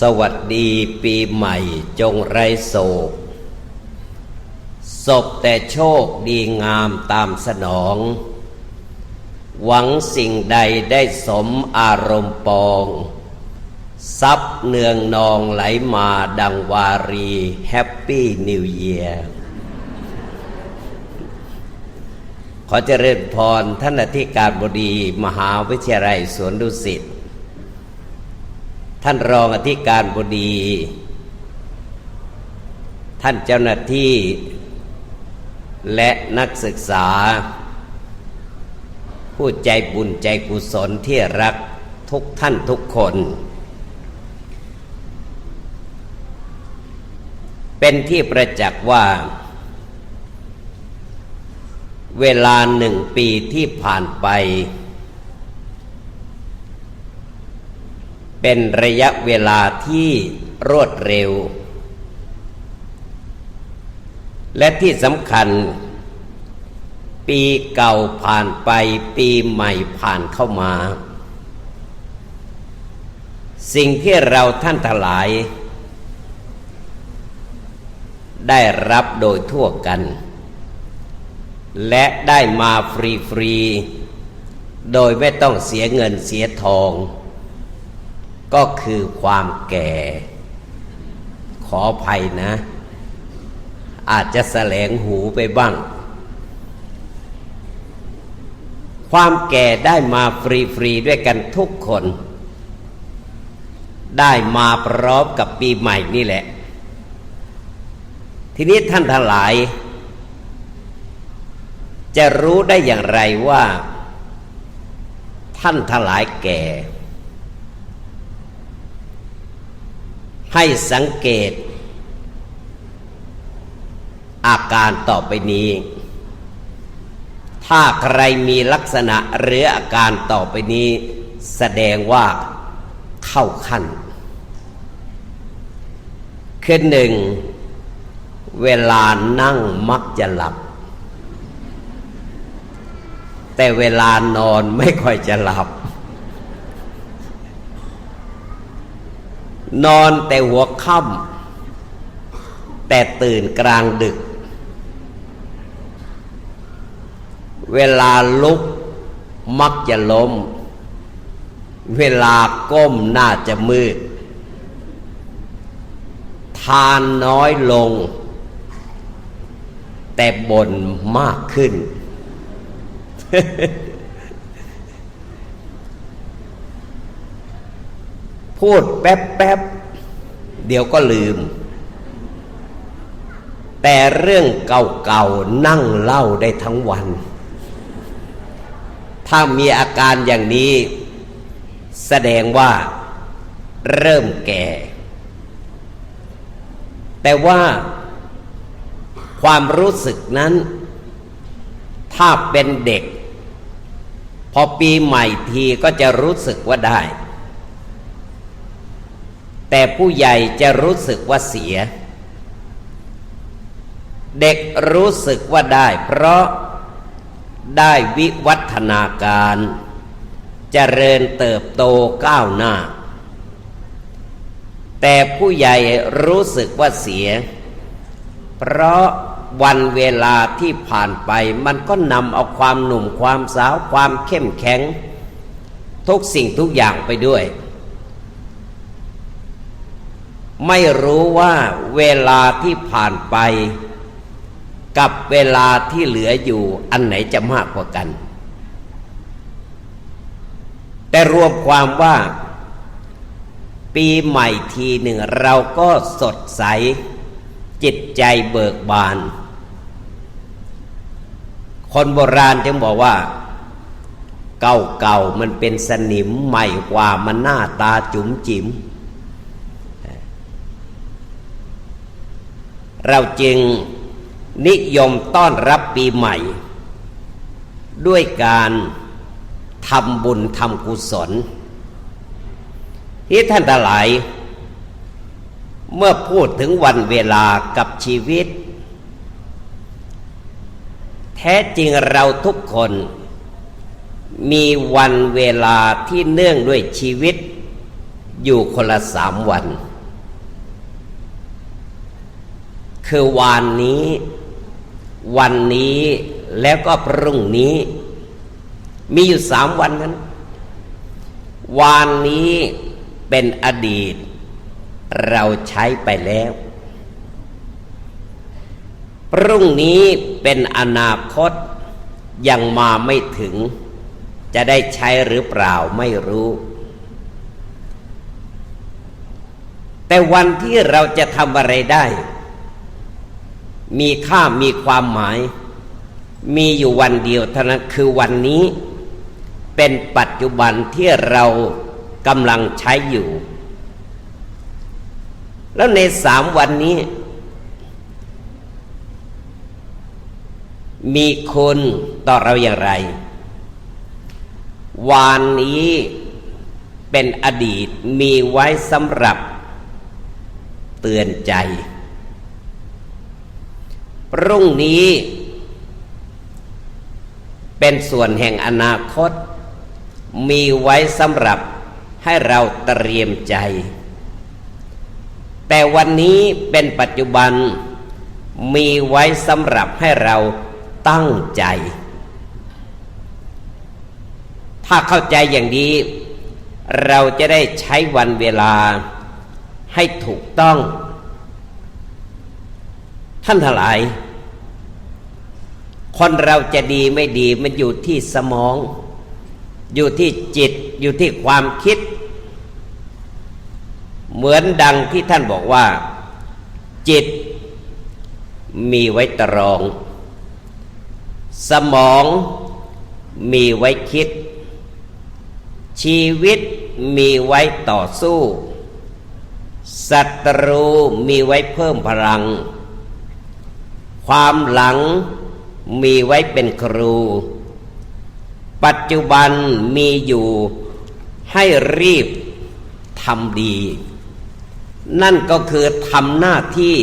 สวัสดีปีใหม่จงไรโศก ศพแต่โชคดีงามตามสนอง หวังสิ่งใดได้สมอารมณ์ปอง ทรัพย์เนืองนองไหลมาดังวารีแฮปปี้นิวเยียร์ขอเจริญพรท่านอธิการบดีมหาวิทยาลัยสวนดุสิต ท่านรองอธิการบดี ท่านเจ้าหน้าที่ และนักศึกษา ผู้ใจบุญใจกุศลที่รักทุกท่านทุกคน เป็นที่ประจักษ์ว่า เวลาหนึ่งปีที่ผ่านไป เป็นระยะเวลาที่รวดเร็ว และที่สำคัญ ปีเก่าผ่านไปปีใหม่ผ่านเข้ามา สิ่งที่เราท่านทลาย ได้รับโดยทั่วกัน และได้มาฟรี ๆ โดยไม่ต้องเสียเงินเสียทอง ก็คือความแก่ขออภัยนะ อาจจะแสลงหูไปบ้าง ความแก่ได้มาฟรีๆด้วยกันทุกคน ได้มาพร้อมกับปีใหม่นี่แหละ ทีนี้ท่านทั้งหลาย จะรู้ได้อย่างไรว่า ท่านทั้งหลายแก่ ให้สังเกต อาการต่อไปนี้ ถ้าใครมีลักษณะหรืออาการต่อไปนี้ แสดงว่าเข้าขั้นคือหนึ่ง เวลานั่งมักจะหลับ แต่เวลานอนไม่ค่อยจะหลับ นอนแต่หัวค่ำแต่ตื่นกลางดึก เวลาลุกมักจะล้ม เวลาก้มน่าจะมืด ทานน้อยลง แต่บ่นมากขึ้น พูดแป๊บแป๊บเดี๋ยวก็ลืม แต่เรื่องเก่าๆนั่งเล่าได้ทั้งวัน ถ้ามีอาการอย่างนี้ แสดงว่าเริ่มแก่ แต่ว่าความรู้สึกนั้น ถ้าเป็นเด็ก พอปีใหม่ทีก็จะรู้สึกว่าได้ แต่ผู้ใหญ่จะรู้สึกว่าเสีย เด็กรู้สึกว่าได้ เพราะได้วิวัฒนาการจเจริญเติบโตก้าวหน้า แต่ผู้ใหญ่รู้สึกว่าเสีย เพราะวันเวลาที่ผ่านไปมันก็นำเอาความหนุ่มความสาวความเข้มแข็ง ทุกสิ่งทุกอย่างไปด้วย ไม่รู้ว่าเวลาที่ผ่านไป กับเวลาที่เหลืออยู่อันไหนจะมากกว่ากัน แต่รวมความว่า ปีใหม่ทีหนึ่งเราก็สดใส จิตใจเบิกบาน คนโบราณจึงบอกว่า เก่าๆมันเป็นสนิมใหม่กว่ามันหน้าตาจุ๋มจิ๋ม เราจึงนิยมต้อนรับปีใหม่ ด้วยการทำบุญทำกุศลที่ท่านทั้งหลาย เมื่อพูดถึงวันเวลากับชีวิต แท้จริงเราทุกคน มีวันเวลาที่เนื่องด้วยชีวิต อยู่คนละสามวัน เคือวานนี้ วันนี้แล้วก็พรุ่งนี้ มีอยู่สามวันนั้น วานนี้เป็นอดีต เราใช้ไปแล้ว พรุ่งนี้เป็นอนาคตยังมาไม่ถึง จะได้ใช้หรือเปล่าไม่รู้ แต่วันที่เราจะทำอะไรได้ มีค่ามีความหมาย มีอยู่วันเดียวเท่านั้นคือวันนี้ เป็นปัจจุบันที่เรากำลังใช้อยู่ แล้วในสามวันนี้ มีคุณต่อเราอย่างไร วานนี้เป็นอดีตมีไว้สำหรับเตือนใจ พรุ่งนี้ เป็นส่วนแห่งอนาคต มีไว้สำหรับให้เราเตรียมใจ แต่วันนี้เป็นปัจจุบัน มีไว้สำหรับให้เราตั้งใจ ถ้าเข้าใจอย่างนี้ เราจะได้ใช้วันเวลาให้ถูกต้อง ท่านทั้งหลาย คนเราจะดีไม่ดีมันอยู่ที่สมอง อยู่ที่จิต อยู่ที่ความคิด เหมือนดังที่ท่านบอกว่า จิตมีไว้ตรอง สมองมีไว้คิด ชีวิตมีไว้ต่อสู้ศัตรูมีไว้เพิ่มพลัง ความหลังมีไว้เป็นครู ปัจจุบันมีอยู่ให้รีบทำดี นั่นก็คือทำหน้าที่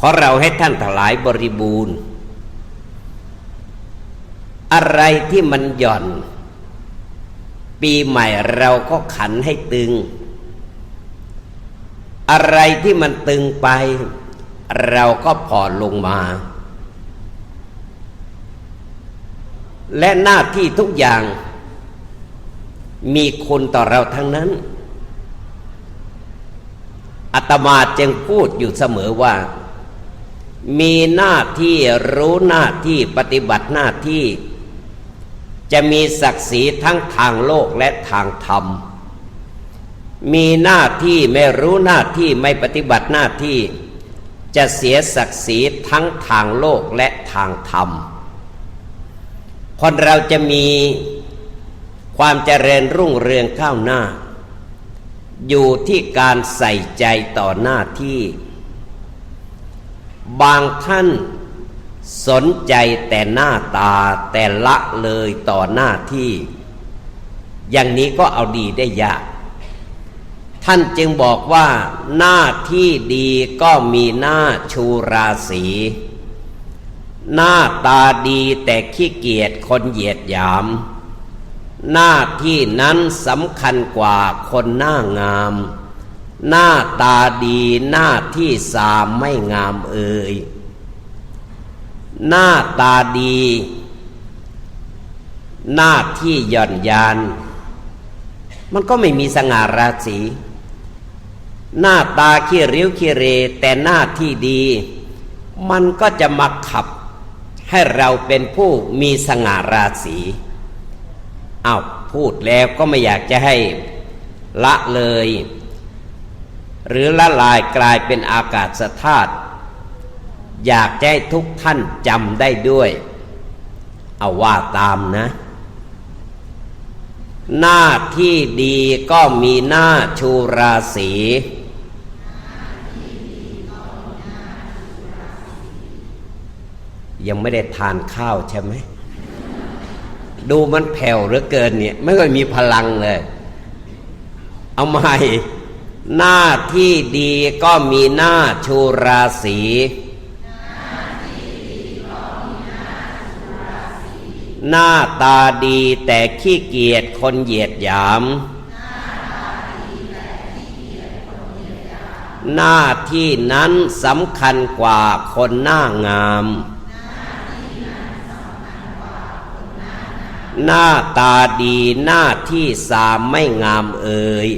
ของเราให้ท่านทลายบริบูรณ์ อะไรที่มันหย่อน ปีใหม่เราก็ขันให้ตึง อะไรที่มันตึงไป เราก็ผ่อนลงมา และหน้าที่ทุกอย่าง มีคุณต่อเราทั้งนั้นอาตมาจึงพูดอยู่เสมอว่า มีหน้าที่รู้หน้าที่ปฏิบัติหน้าที่ จะมีศักดิ์ศรีทั้งทางโลกและทางธรรม มีหน้าที่ไม่รู้หน้าที่ไม่ปฏิบัติหน้าที่ จะเสียศักดิ์ศรีทั้งทางโลกและทางธรรม คนเราจะมีความเจริญรุ่งเรืองก้าวหน้า อยู่ที่การใส่ใจต่อหน้าที่ บางท่านสนใจแต่หน้าตาแต่ละเลยต่อหน้าที่ อย่างนี้ก็เอาดีได้ยาก ท่านจึงบอกว่า หน้าที่ดีก็มีหน้าชูราศีหน้าตาดีแต่ขี้เกียจคนเหยียดหยาม หน้าที่นั้นสำคัญกว่าคนหน้างาม หน้าตาดีหน้าที่สามไม่งามเอ่ยหน้าตาดี หน้าที่หย่อนยาน มันก็ไม่มีสง่าราศี หน้าตาขี้ริ้วขี้เร แต่หน้าที่ดี มันก็จะมาขับให้เราเป็นผู้มีสง่าราศีอา้าวพูดแล้วก็ไม่อยากจะให้ละเลย หรือละลายกลายเป็นอากาศธาตุอยากให้ทุกท่านจำได้ด้วย เอาว่าตามนะ หน้าที่ดีก็มีหน้าชูราศี ยังไม่ได้ทานข้าวใช่ไหมดูมันแผ่วเหลือเกินเนี่ย ไม่ค่อยมีพลังเลย เอาใหม่หน้าที่ดีก็มีหน้าชูราศีหน้าตาดีแต่ขี้เกียจคนเหยียดหยาม หน้าที่นั้นสำคัญกว่าคนหน้างาม หน้าตาดีหน้าที่สามไม่งามเอ่ย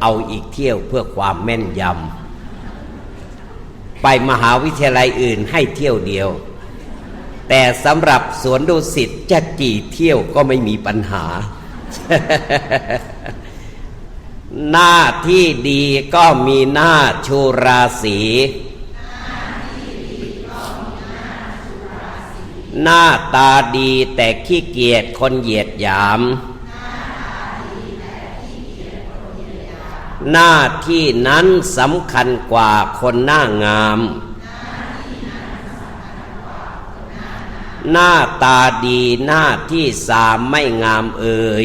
เอาอีกเที่ยวเพื่อความแม่นยำ ไปมหาวิทยาลัยอื่นให้เที่ยวเดียว แต่สำหรับสวนดุสิตจะกี่เที่ยวก็ไม่มีปัญหา หน้าที่ดีก็มีหน้าชูราศี หน้าตาดีแต่ขี้เกียจคนเหยียดหยาม หน้าที่นั้นสำคัญกว่าคนหน้างาม หน้าตาดีหน้าที่สามไม่งามเอ่ย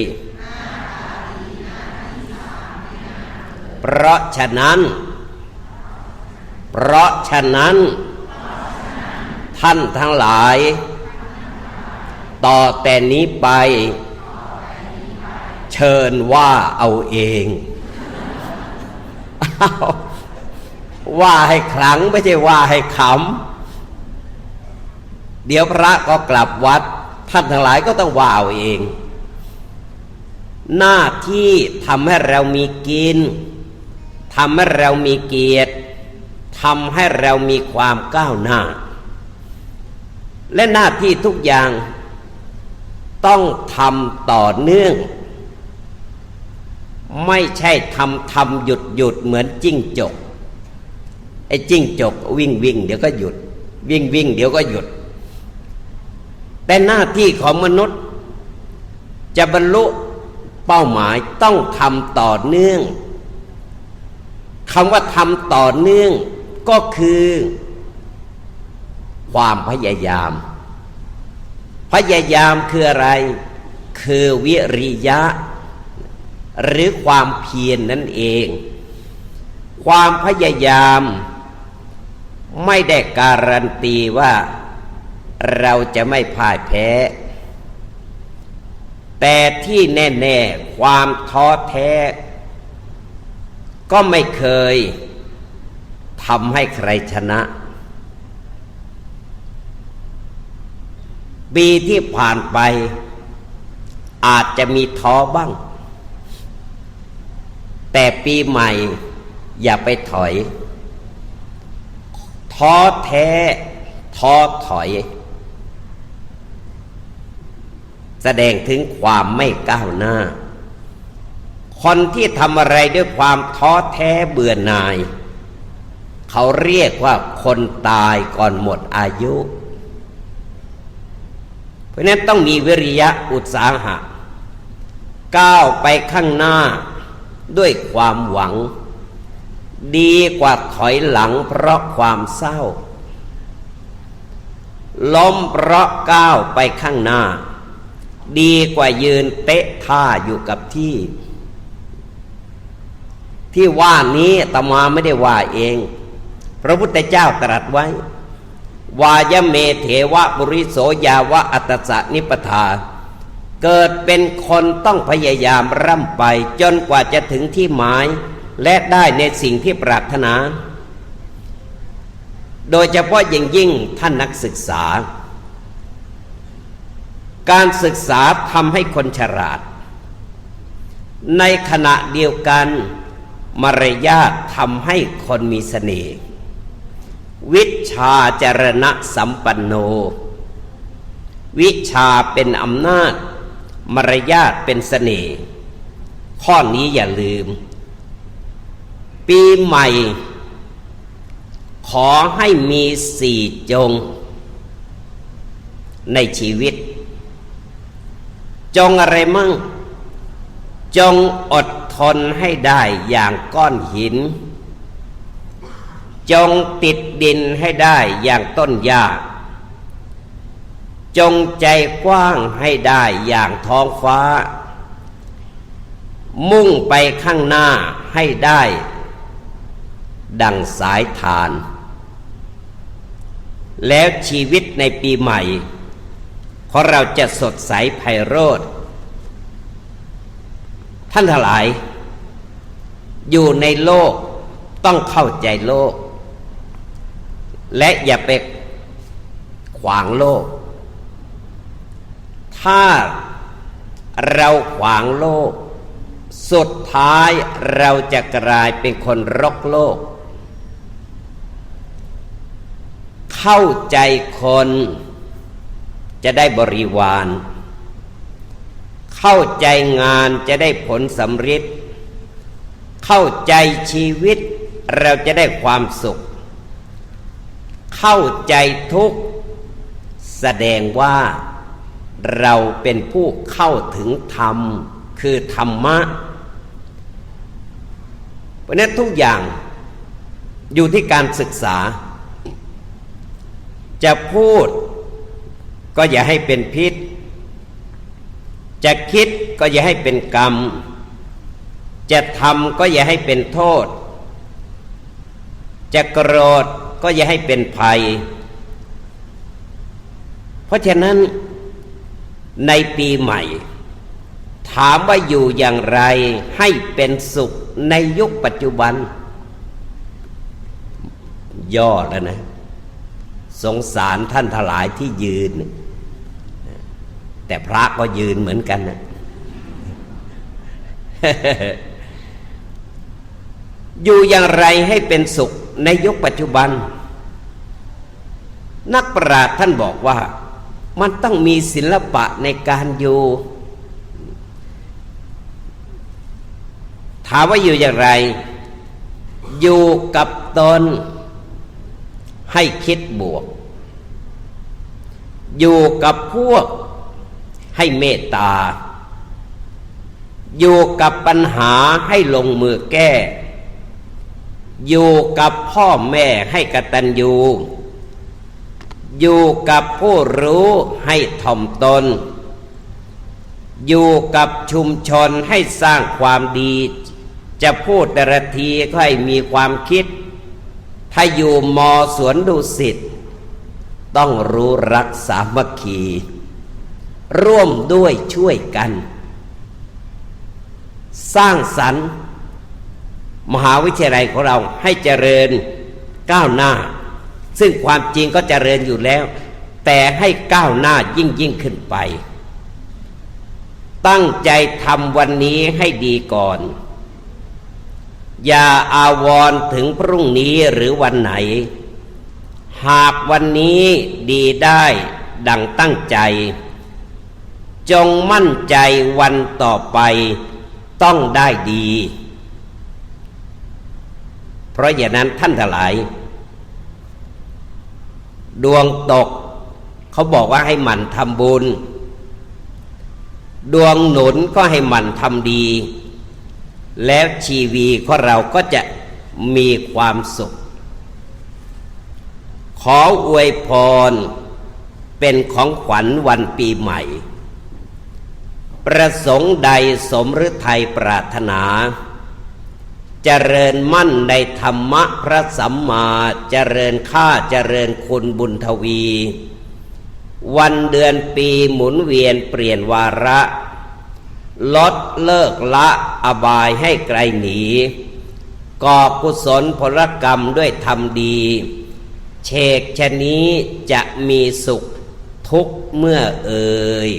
เพราะฉะนั้น เพราะฉะนั้นท่านทั้งหลาย ต่อแต่นี้ไป เชิญว่าเอาเองอว่าให้ขลังไม่ใช่ว่าให้ขำ เดี๋ยวพระก็กลับวัด ท่านทั้งหลายก็ต้องว่าเอาเอง หน้าที่ทำให้เรามีกินทำให้เรามีเกียรติทำให้เรามีความก้าวหน้า และหน้าที่ทุกอย่าง ต้องทำต่อเนื่อง ไม่ใช่ทำทำหยุดหยุดเหมือนจิ้งจกไอ้จิ้งจกวิ่งวิ่งเดี๋ยวก็หยุด วิ่งวิ่งเดี๋ยวก็หยุด แต่หน้าที่ของมนุษย์ จะบรรลุเป้าหมายต้องทำต่อเนื่องคำว่าทำต่อเนื่องก็คือ ความพยายาม พยายามคืออะไร คือวิริยะ หรือความเพียรนนั่นเอง ความพยายามไม่ได้การันตีว่า เราจะไม่พ่ายแพ้ แต่ที่แน่ๆความท้อแท้ ก็ไม่เคยทำให้ใครชนะ ปีที่ผ่านไป อาจจะมีท้อบ้าง แต่ปีใหม่อย่าไปถอย ท้อแท้ ท้อถอย แสดงถึงความไม่ก้าวหน้า คนที่ทำอะไรด้วยความท้อแท้เบื่อหน่าย เขาเรียกว่าคนตายก่อนหมดอายุ เพราะนั้นต้องมีวิริยะอุตสาหะ ก้าวไปข้างหน้าด้วยความหวัง ดีกว่าถอยหลังเพราะความเศร้า ล้มเพราะก้าวไปข้างหน้า ดีกว่ายืนเตะท่าอยู่กับที่ ที่ว่านี้ตมาไม่ได้ว่าเอง พระพุทธเจ้าตรัสไว้ วายเมเถวะบุริโสยาวะอัตสะนิปทา เกิดเป็นคนต้องพยายามร่ำไปจนกว่าจะถึงที่หมาย และได้ในสิ่งที่ปรารถนา โดยเฉพาะยิ่งยิ่งท่านนักศึกษา การศึกษาทำให้คนฉลาด ในขณะเดียวกันมารยาททำให้คนมีเสน่ห์ วิชาจรณะสัมปันโน วิชาเป็นอำนาจ มารยาทเป็นเสน่ห์ ข้อนี้อย่าลืม ปีใหม่ ขอให้มีสี่จง ในชีวิต จงอะไรมั่ง จงอดทนให้ได้อย่างก้อนหิน จงติดดินให้ได้อย่างต้นหญ้า จงใจกว้างให้ได้อย่างท้องฟ้า มุ่งไปข้างหน้าให้ได้ ดังสายทาน แล้วชีวิตในปีใหม่ของเราจะสดใสไพโรธท่านทั้งหลาย อยู่ในโลกต้องเข้าใจโลก และอย่าไปขวางโลก ถ้าเราขวางโลก สุดท้ายเราจะกลายเป็นคนรกโลก เข้าใจคนจะได้บริวาร เข้าใจงานจะได้ผลสำเร็จ เข้าใจชีวิตเราจะได้ความสุข เข้าใจทุกแสดงว่าเราเป็นผู้เข้าถึงธรรม คือธรรมะ เพราะนั้นทุกอย่างอยู่ที่การศึกษา จะพูดก็อย่าให้เป็นพิษ จะคิดก็อย่าให้เป็นกรรม จะทำก็อย่าให้เป็นโทษ จะโกรธ ก็อย่าให้เป็นภัย เพราะฉะนั้นในปีใหม่ ถามว่าอยู่อย่างไรให้เป็นสุขในยุคปัจจุบัน ย่อแล้วนะ สงสารท่านทลายที่ยืน แต่พระก็ยืนเหมือนกันนะอยู่อย่างไรให้เป็นสุข ในยุคปัจจุบัน นักปราชญ์ท่านบอกว่ามันต้องมีศิลปะในการอยู่ ถามว่าอยู่อย่างไร อยู่กับตนให้คิดบวก อยู่กับพวกให้เมตตา อยู่กับปัญหาให้ลงมือแก้ อยู่กับพ่อแม่ให้กตัญญูอยู่กับผู้รู้ให้ถ่อมตน อยู่กับชุมชนให้สร้างความดี จะพูดแต่ละทีก็ให้มีความคิด ถ้าอยู่มอสวนดุสิตต้องรู้รักสามัคคี ร่วมด้วยช่วยกัน สร้างสรรค์ มหาวิทยาลัยของเราให้เจริญก้าวหน้า ซึ่งความจริงก็เจริญอยู่แล้ว แต่ให้ก้าวหน้ายิ่งยิ่งขึ้นไป ตั้งใจทำวันนี้ให้ดีก่อน อย่าอาวรถึงพรุ่งนี้หรือวันไหน หากวันนี้ดีได้ดังตั้งใจ จงมั่นใจวันต่อไปต้องได้ดี เพราะอย่างนั้นท่านทั้งหลาย ดวงตก เขาบอกว่าให้หมั่นทำบุญ ดวงหนุนก็ให้หมั่นทำดี แล้วชีวีของเราก็จะมีความสุข ขออวยพร เป็นของขวัญวันปีใหม่ ประสงค์ใดสมฤทัยปรารถนา เจริญมั่นในธรรมะพระสัมมาเจริญค่าเจริญคุณบุญทวี วันเดือนปีหมุนเวียนเปลี่ยนวาระ ลดเลิกละอบายให้ไกลหนีก่อกุศลผลกรรมด้วยธรรมดี เชกชนี้จะมีสุขทุกเมื่อเอ่ย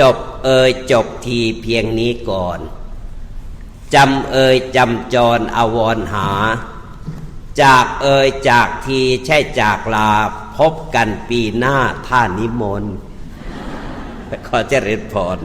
จบเอ่ยจบทีเพียงนี้ก่อน จำเอ่ยจำจรอวรหา จากเอ่ยจากทีใช่จากลา พบกันปีหน้าท่านิมนต์ขอเจริญพร